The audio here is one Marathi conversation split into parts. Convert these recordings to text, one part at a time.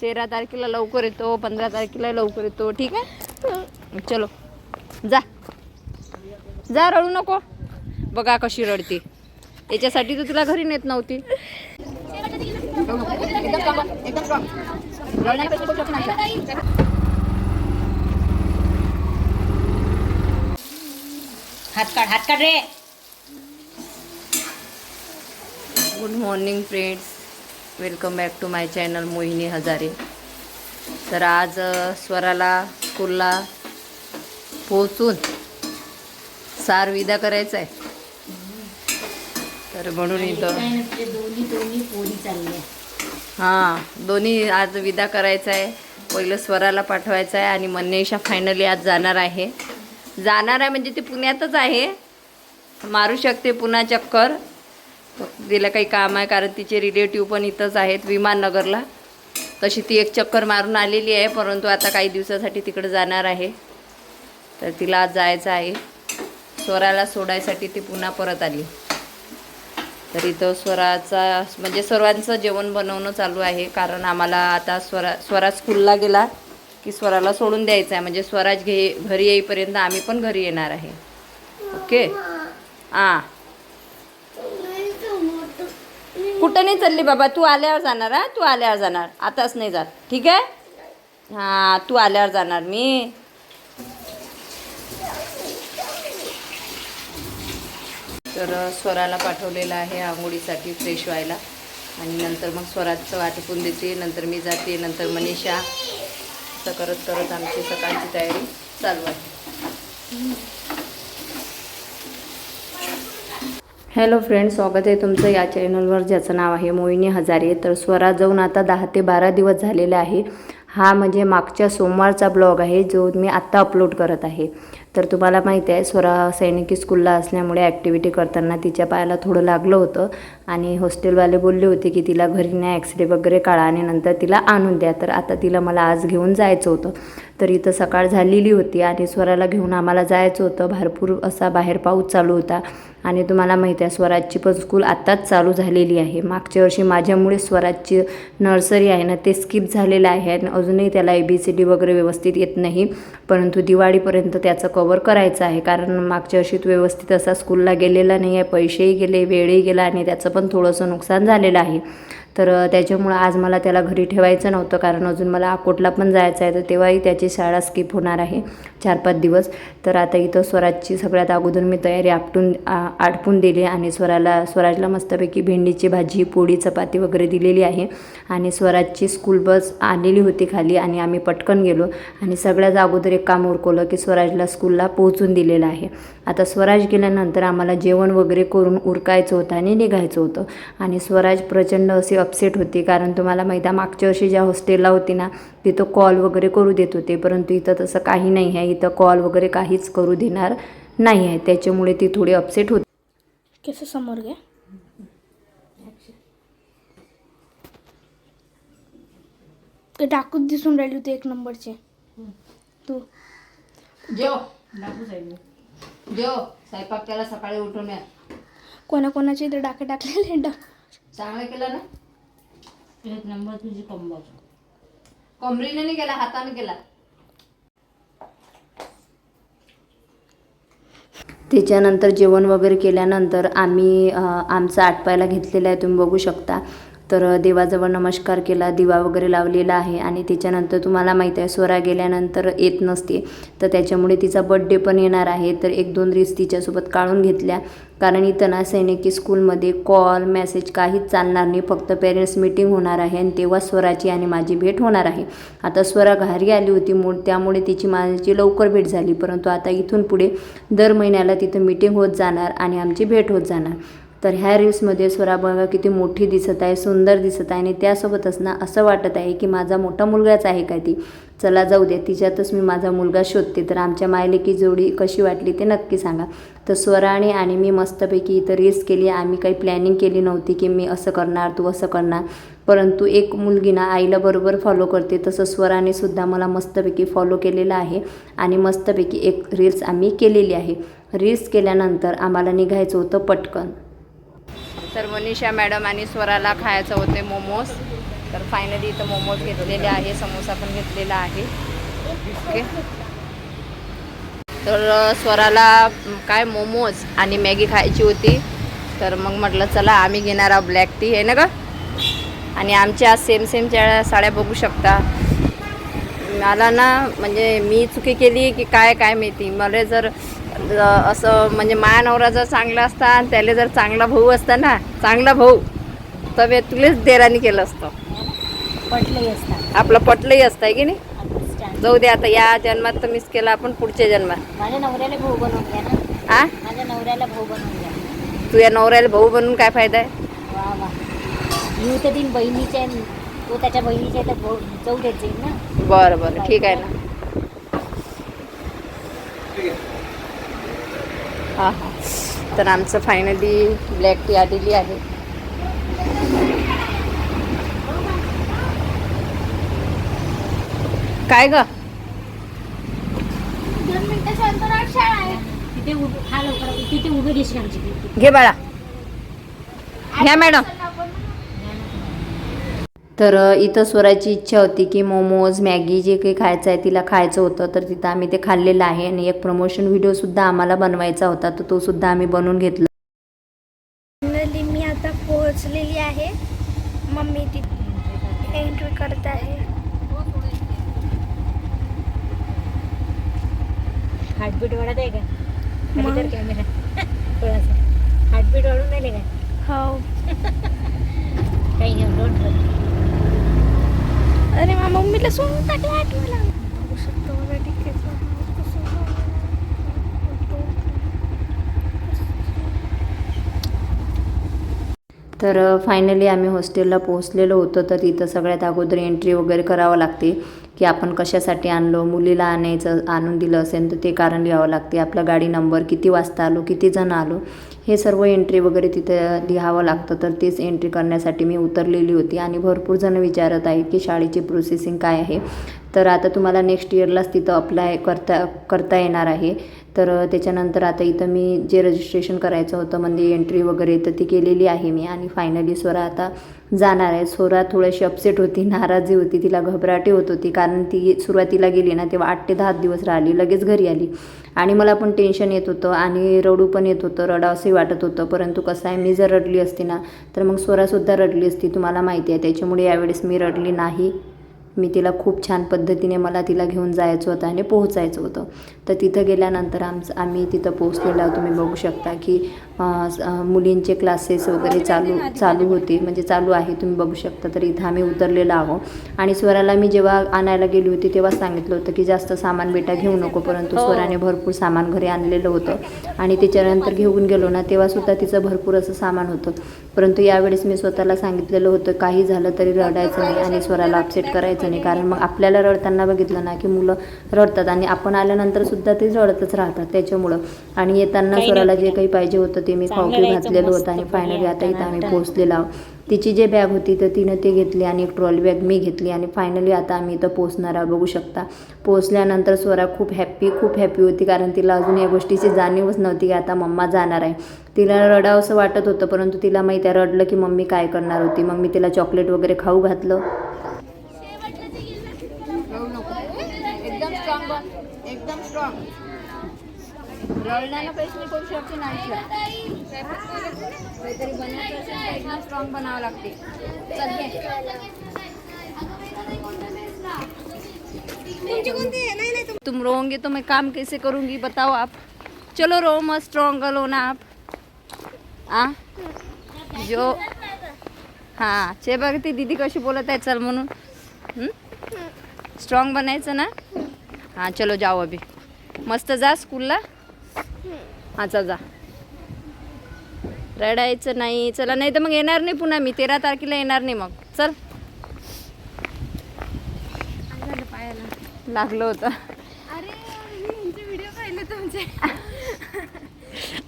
तेरा तारखेला लवकर येतो पंधरा तारखेला लवकर येतो ठीक आहे? चलो जा. जा रडू नको. बघा कशी रडते. त्याच्यासाठी तर तुला घरी नेत नव्हती. हात काढ हात काढ रे. Good morning friends welcome back to my channel Mohini Hazare. तर आज स्वराला स्कूलला पोचून सार विदा करायचा आहे तर म्हणून इथं हां दोन्ही आज विदा करायचा आहे पहिलं स्वराला पाठवायचं आहे आणि मन्नेशा फायनली आज जाणार आहे. जाणार आहे म्हणजे ती पुण्यातच आहे. मारू शकते पुन्हा चक्कर. तिला काही काम आहे कारण तिचे रिलेटिव्ह पण इथंच आहेत विमाननगरला. तशी ती एक चक्कर मारून आलेली आहे परंतु आता काही दिवसासाठी तिकडे जाणार आहे. तर तिला आज जायचं आहे. स्वराला सोडायसाठी ती पुन्हा परत आली. तर इथं स्वराचा म्हणजे सर्वांचं जेवण बनवणं चालू आहे कारण आम्हाला आता स्वरा स्वरा स्कूलला गेला की स्वराला सोडून द्यायचं आहे म्हणजे स्वराज घे घरी येईपर्यंत आम्ही पण घरी येणार आहे. ओके? हां कुठं नाही चालली बाबा तू आल्यावर जाणार हा? तू आल्यावर जाणार. आताच नाही जात. ठीक आहे? हां तू आल्यावर जाणार मी. तर स्वराला पाठवलेलं आहे आंघोळीसाठी फ्रेश व्हायला. आणि नंतर मग स्वराचं वाटपून देते. नंतर मी जाते नंतर मनीषा. असं करत करत आमची सकाळची तयारी चालू आहे. हॅलो फ्रेंड स्वागत आहे तुमचं या चॅनलवर ज्याचं नाव आहे मोहिनी हजारे. तर स्वरा जाऊन आता दहा ते बारा दिवस झालेला आहे. हा म्हणजे मागच्या सोमवारचा ब्लॉग आहे जो मी आत्ता अपलोड करत आहे. तर तुम्हाला माहिती आहे स्वरा सैनिकी स्कूलला असल्यामुळे ॲक्टिव्हिटी करताना तिच्या पायाला थोडं लागलं होतं. आणि हॉस्टेलवाले बोलले होते की तिला घरी नाही ॲक्सरे वगैरे काढा आणि नंतर तिला आणून द्या. तर आता तिला मला आज घेऊन जायचं होतं. तर इथं सकाळ झालेली होती आणि स्वराला घेऊन आम्हाला जायचं होतं. भरपूर असा बाहेर पाऊस चालू होता. आणि तुम्हाला माहिती आहे स्वराजची पण स्कूल आत्ताच चालू झालेली आहे. मागच्या वर्षी माझ्यामुळे स्वराजची नर्सरी आहे ना ते स्किप झालेलं आहे आणि अजूनही त्याला ए बी सी डी वगैरे व्यवस्थित येत नाही. परंतु दिवाळीपर्यंत त्याचं कवर करायचं आहे. कारण मागच्या वर्षी तो व्यवस्थित असा स्कूलला गेलेला नाही आहे पैसेही गेले वेळही गेला आणि त्याचं पण थोडंसं नुकसान झालेलं आहे. तर त्याच्यामुळं आज मला त्याला घरी ठेवायचं नव्हतं कारण अजून मला अकोटला पण जायचं आहे. तर तेव्हाही त्याची शाळा स्किप होणार आहे चार पाच दिवस. तर आता इथं स्वराजची सगळ्यात अगोदर मी तयारी आपटून आ- आटपून दिली आणि स्वराला स्वराजला मस्तपैकी भेंडीची भाजी पोळी चपाती वगैरे दिलेली आहे. आणि स्वराजची स्कूल बस आलेली होती खाली आणि आम्ही पटकन गेलो आणि सगळ्यात अगोदर एक काम उरकवलं की स्वराजला स्कूलला पोहोचून दिलेलं आहे. आता स्वराज गेल्यानंतर आम्हाला जेवण वगैरे करून उरकायचं होतं आणि निघायचं होतं. आणि स्वराज प्रचंड असे अपसेट होती. कारण तुम्हाला माहिती आहे मागच्या वर्षी ज्या हॉस्टेलला होती ना तिथं कॉल वगैरे करू देत होते. परंतु इथं तसं काही नाही आहे. इथं कॉल वगैरे काहीच करू देणार नाही आहे. त्याच्यामुळे ती थोडी अपसेट होती. केस समोर घ्या ते डाकूच दिसून राहिली होती एक नंबरचे. तू. जेव. जेव. स्वयंपाक त्याला सकाळी उठून या. कोणाकोणाचे इथे डाके टाकलेले डा चांगलं केलं ना? एक नंबर तुझी कंबर कमरीने नाही केला हाताने केला. त्याच्यानंतर जेवण वगैरे केल्यानंतर आम्ही आमचं आटपायला घेतलेलं आहे तुम्ही बघू शकता. तर देवाजवळ नमस्कार केला दिवा वगैरे लावलेला आहे आणि त्याच्यानंतर तुम्हाला माहीत आहे स्वरा गेल्यानंतर येत नसते. तर त्याच्यामुळे तिचा बड्डे पण येणार आहे. तर एक दोन रील्स तिच्यासोबत काढून घेतल्या. कारण इथं ना सैनिकी स्कूलमध्ये कॉल मेसेज काहीच चालणार नाही. फक्त पेरेंट्स मीटिंग होणार आहे आणि तेव्हा स्वराची आणि माझी भेट होणार आहे. आता स्वरा घारी आली होती मूळ त्यामुळे तिची माझी लवकर भेट झाली. परंतु आता इथून पुढे दर महिन्याला तिथं मीटिंग होत जाणार आणि आमची भेट होत जाणार. तर ह्या रील्समध्ये स्वरा बघा किती मोठी दिसत आहे सुंदर दिसत आहे आणि त्यासोबतच ना असं वाटत आहे की माझा मोठा मुलगाच आहे काय ती. चला जाऊ दे तिच्यातच मी माझा मुलगा शोधते. तर आमच्या मायलेकी जोडी कशी वाटली ते नक्की सांगा. तर स्वराने आणि मी मस्तपैकी इथं रील्स केली. आम्ही काही प्लॅनिंग केली नव्हती की मी असं करणार तू असं करणार. परंतु एक मुलगी ना आईला बरोबर फॉलो करते. तसं स्वराने सुद्धा मला मस्तपैकी फॉलो केलेलं आहे. आणि मस्तपैकी एक रील्स आम्ही केलेली आहे. रील्स केल्यानंतर आम्हाला निघायचं होतं पटकन. तर मनीषा मॅडम आणि स्वराला खायचं होते मोमोज. तर फायनली इथं मोमोज घेतलेले आहे समोसा पण घेतलेला आहे. ओके तर स्वराला काय मोमोज आणि मॅगी खायची होती. तर मग म्हटलं चला आम्ही घेणार आहोत ब्लॅक टी आहे ना ग? आणि आमच्या सेम सेमच्या साड्या बघू शकता. मला ना म्हणजे मी चुकी केली की काय काय माहिती. मला जर असं म्हणजे माया नवरा जर चांगला असता आणि त्याला जर चांगला भाऊ असता ना चांगला भाऊ तर तुलेच देराने केलं असतं. पटलंही असतात. आपलं पटलंही असतं आहे की नाही. जाऊ दे आता या जन्मात तर मिस केला आपण पुढच्या जन्मात. माझ्या नवऱ्याला भाऊ बनवून घ्या ना. आ? माझ्या नवऱ्याला भाऊ बनवून घ्या. तू या नवऱ्याला भाऊ बनून काय फायदा आहे? वा वा. येऊ तर दिन बहिणीच्या तो त्याच्या बहिणीच्या इथं भाऊ जाऊ देत जाईल ना. बरं बरं. ठीक आहे ना. हां हां. तर आमचं फायनली ब्लॅक टी आलेली आहे. काय ग? दोन मिनिटाच्या अंतरावर शाळा आहे. तिथे उभे हा लवकर तिथे उभे देशील आमची. ड्युटी घे बाळा. घ्या मॅडम. तर अ, इथं स्वराची इच्छा होती की मोमोज मॅगी जे काही खायचं आहे तिला खायचं होतं तर तिथं आम्ही ते खाल्लेलं आहे. आणि एक प्रमोशन व्हिडिओसुद्धा आम्हाला बनवायचा होता तर तो सुद्धा आम्ही बनवून घेतला फायनली मी आता पोहोचलेली आहे मम्मी तिथे एंट्री करत आहे हार्टबीट वाढत आहे का खाली मग. तर कॅमेरा थोडासा हार्टबीट वाढून राहिले का हो काही नाही डोंट वरी. अरे मा सोडून टाकलं आठवला तर फायनली आम्ही हॉस्टेलला पोहोचलेलो होतो. तर तिथं सगळ्यात अगोदर एंट्री वगैरे करावं लागते. की आपण कशासाठी आणलो मुलीला आणायचं आणून दिलं असेल तर ते कारण लिहावं लागते. आपला गाडी नंबर किती वाजता आलो किती जण आलो हे सर्व एंट्री वगैरे तिथे लिहावं लागतं. तर तेच एंट्री करण्यासाठी मी उतरलेली होती आणि भरपूर जण विचारत आहे की शाळेची प्रोसेसिंग काय आहे? तर आता तुम्हाला नेक्स्ट इयरलाच तिथं अप्लाय करता करता येणार आहे. तर त्याच्यानंतर आता इथं मी जे रजिस्ट्रेशन करायचं होतं म्हणजे एंट्री वगैरे तर ती केलेली आहे मी. आणि फायनली स्वरा आता जाणार आहे. स्वरा थोडीशी अपसेट होती नाराजी होती तिला घबराटी होत होती. कारण ती सुरुवातीला गेली ना तेव्हा आठ ते दहा दिवस राहिली लगेच घरी आली. आणि मला पण टेन्शन येत होतं आणि रडू पण येत होतं रडावंसंही वाटत होतं. परंतु कसं आहे मी जर रडली असती ना तर मग स्वरासुद्धा रडली असती तुम्हाला माहिती आहे. त्याच्यामुळे यावेळेस मी रडली नाही. मी तिला खूप छान पद्धतीने मला तिला घेऊन जायचं होतं आणि पोहोचायचं होतं. तर तिथं गेल्यानंतर आमचं आम्ही तिथं पोहोचलेलो. तुम्ही बघू शकता की मुलींचे क्लासेस वगैरे चालू चालू होते. म्हणजे चालू आहे. तुम्ही बघू शकता. तर इथं आम्ही उतरलेलो आहोत. आणि स्वराला मी जेव्हा आणायला गेली होती तेव्हा सांगितलं होतं की जास्त सामान बेटा घेऊ नको. परंतु स्वराने भरपूर सामान घरी आणलेलं होतं. आणि त्याच्यानंतर घेऊन गेलो ना तेव्हासुद्धा तिचं भरपूर असं सामान होतं. परंतु यावेळेस मी स्वतःला सांगितलेलं होतं काही झालं तरी रडायचं नाही आणि स्वराला अपसेट करायचं नाही. कारण मग आपल्याला रडताना बघितलं ना की मुलं रडतात. आणि आपण आल्यानंतर सुद्धा ते रडतच राहतात त्याच्यामुळं. आणि येताना स्वराला जे काही पाहिजे होतं ते मी राहायचं, घातलेलं होतं आणि फायनली आता इथं आम्ही नाश्ता. पोहोचलेलो आहोत. तिची जे बॅग होती तर तिनं ते घेतली आणि एक ट्रॉली बॅग मी घेतली आणि फायनली आता आम्ही इथं पोहोचणार आहोत. बघू शकता. पोहोचल्यानंतर स्वरा खूप हॅप्पी खूप हॅप्पी होती कारण तिला अजून या गोष्टीची जाणीवच नव्हती की आता मम्मा जाणार आहे. तिला रडावंसं वाटत होतं परंतु तिला माहिती आहे रडलं की मम्मी काय करणार होती. मग मी तिला चॉकलेट वगैरे खाऊ घातलं एकदम स्ट्रॉंग एकदम स्ट्रॉंग रडण्यानं काहीच नाही करू शकते नाही काहीतरी बनायचं असेल तर एकदम स्ट्रॉंग बनावं लागते. तुम रोओगे तो मैं काम कैसे करूंगी बताओ आप. चलो रो मत स्ट्रॉन्ग लो ना आप. आ? जो हां चे बघ ती दीदी कशी बोलत आहे चल म्हणून. स्ट्रॉंग बनायचं ना? हां चलो जाओ अभी. मस्त जा स्कूलला हां जा. रडायचं नाही. चला नाही तर मग येणार नाही पुन्हा मी. तेरा तारखेला येणार नाही मग. चल. लागलं होतं. अरे मी व्हिडिओ पाहिले तुमचे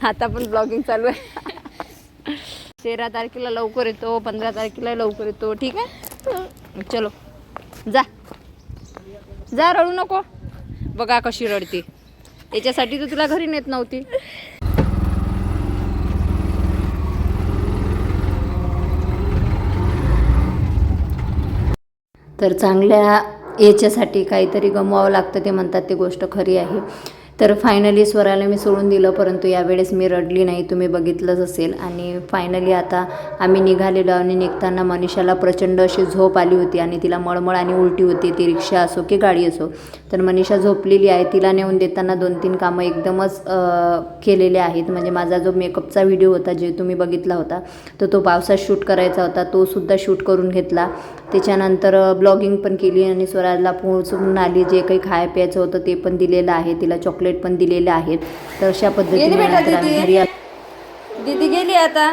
आता पण ब्लॉगिंग चालू आहे. तेरा तारखेला लवकर येतो पंधरा तारखेला लवकर येतो. ठीक आहे? चलो. जा. जा रडू नको. बघा कशी रडते. याच्यासाठी तर तुला घरी नेत नव्हती. तर चांगल्या याच्यासाठी काहीतरी गमवावं लागतं ते म्हणतात ती गोष्ट खरी आहे. तर फायनली स्वराला मी सोडून दिलं परंतु यावेळेस मी रडली नाही. तुम्ही बघितलंच असेल. आणि फायनली आता आम्ही निघालेलो आणि निघताना मनीषाला प्रचंड अशी झोप आली होती आणि तिला मळमळ आणि उलटी होती. ती रिक्षा असो की गाडी असो. तर मनीषा झोपलेली आहे. तिला नेऊन देताना दोन तीन कामं एकदमच केलेले आहेत. म्हणजे माझा जो मेकअपचा व्हिडिओ होता जे तुम्ही बघितला होता तर तो पावसात शूट करायचा होता तो सुद्धा शूट करून घेतला. त्याच्यानंतर ब्लॉगिंग पण केली आणि स्वराजला पोहोचून आली. जे काही खाय प्यायचं होतं ते पण दिलेलं आहे. तिला चॉकलेट पण दिलेले आहेत. तर अशा पद्धतीने दीदी. घरी आलो. दीदी गेली आता.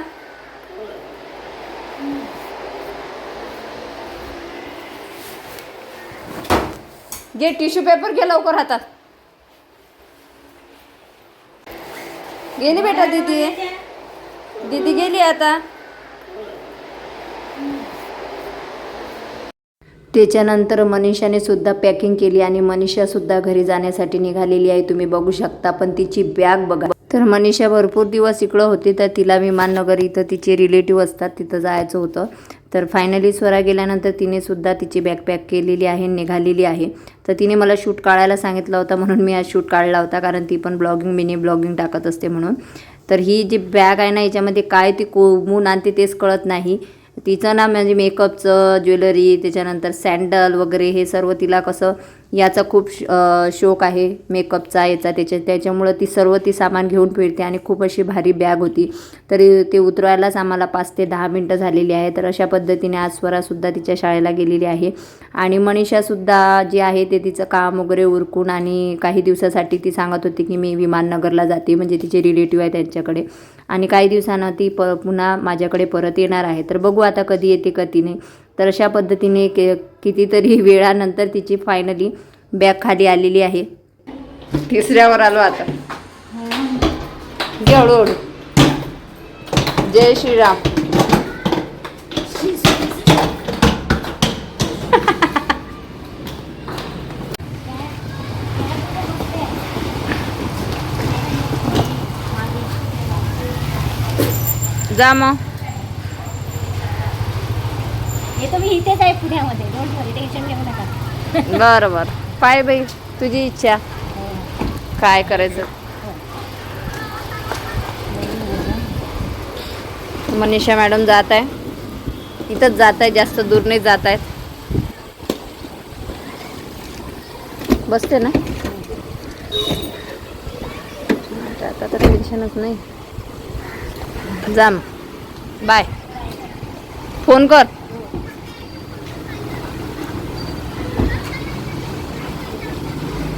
घे टिश्यू पेपर घे लवकर हातात. गेली बेटा दीदी. दीदी गेली आता. त्याच्यानंतर मनीषाने सुद्धा पॅकिंग केली आणि मनीषा सुद्धा घरी जाण्यासाठी निघालेली आहे. तुम्ही बघू शकता पण तिची बॅग बघा. तर मनीषा भरपूर दिवस इकडं होती तर तिला विमाननगर इथं तिचे रिलेटिव्ह असतात तिथं जायचं होतं. तर फायनली स्वरा गेल्यानंतर तिने सुद्धा तिची बॅग पॅक केलेली आहे निघालेली आहे. तर तिने मला शूट काढायला सांगितलं होता म्हणून मी आज शूट काढला होता कारण ती पण ब्लॉगिंग मिनी ब्लॉगिंग टाकत असते म्हणून. तर ही जी बॅग आहे ना याच्यामध्ये काय ती कोमून आणते तेच कळत नाही. तिचं ना म्हणजे मेकअपचं ज्वेलरी त्याच्यानंतर सँडल वगैरे हे सर्व तिला कसं याचा खूप श- शौक आहे मेकअपचा याचा त्याच्या त्याच्यामुळं ती सर्व ती सामान घेऊन फिरते आणि खूप अशी भारी बॅग होती. तरी ते उतरवायलाच आम्हाला पाच ते दहा मिनटं झालेली आहे. तर अशा पद्धतीने आज स्वरासुद्धा तिच्या शाळेला गेलेली आहे. आणि मनीषासुद्धा जे आहे ते तिचं काम वगैरे उरकून आणि काही दिवसासाठी ती सांगत होती की मी विमाननगरला जाते म्हणजे तिचे रिलेटिव्ह आहे त्यांच्याकडे. आणि काही दिवसानं ती प पुन्हा माझ्याकडे परत येणार आहे. तर बघू आता कधी येते कधी नाही. तर अशा पद्धतीने के कितीतरी वेळानंतर तिची फायनली बॅग खाली आलेली आहे. तिसऱ्यावर आलो आता. घे हळूहळू. जय श्रीराम. जा मग हे तर मी इथेच आहे पुण्यामध्ये. डोंट वरी टेन्शन घेऊ नका. बरं बरं पाय बाई तुझी इच्छा. काय करायचं? मनीषा मॅडम जात आहे. इथंच जात आहे जास्त दूर नाही जात आहेत. बसते ना? आता तर टेन्शनच नाही. जा बाय फोन कर.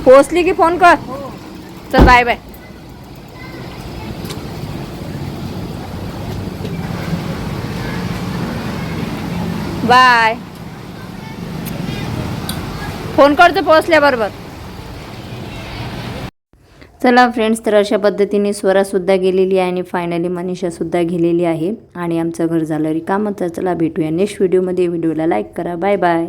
पोचली की फोन कर. चल बाय बाय बाय फोन करतो पोहोचल्याबरोबर. चला फ्रेंड्स तर अशा पद्धतीने स्वरासुद्धा गेलेली आहे आणि फायनली मनीषासुद्धा गेलेली आहे. आणि आमचं घर झालं रिकामं. तर चला भेटूया नेक्स्ट व्हिडिओमध्ये व्हिडिओला लाईक करा. Bye bye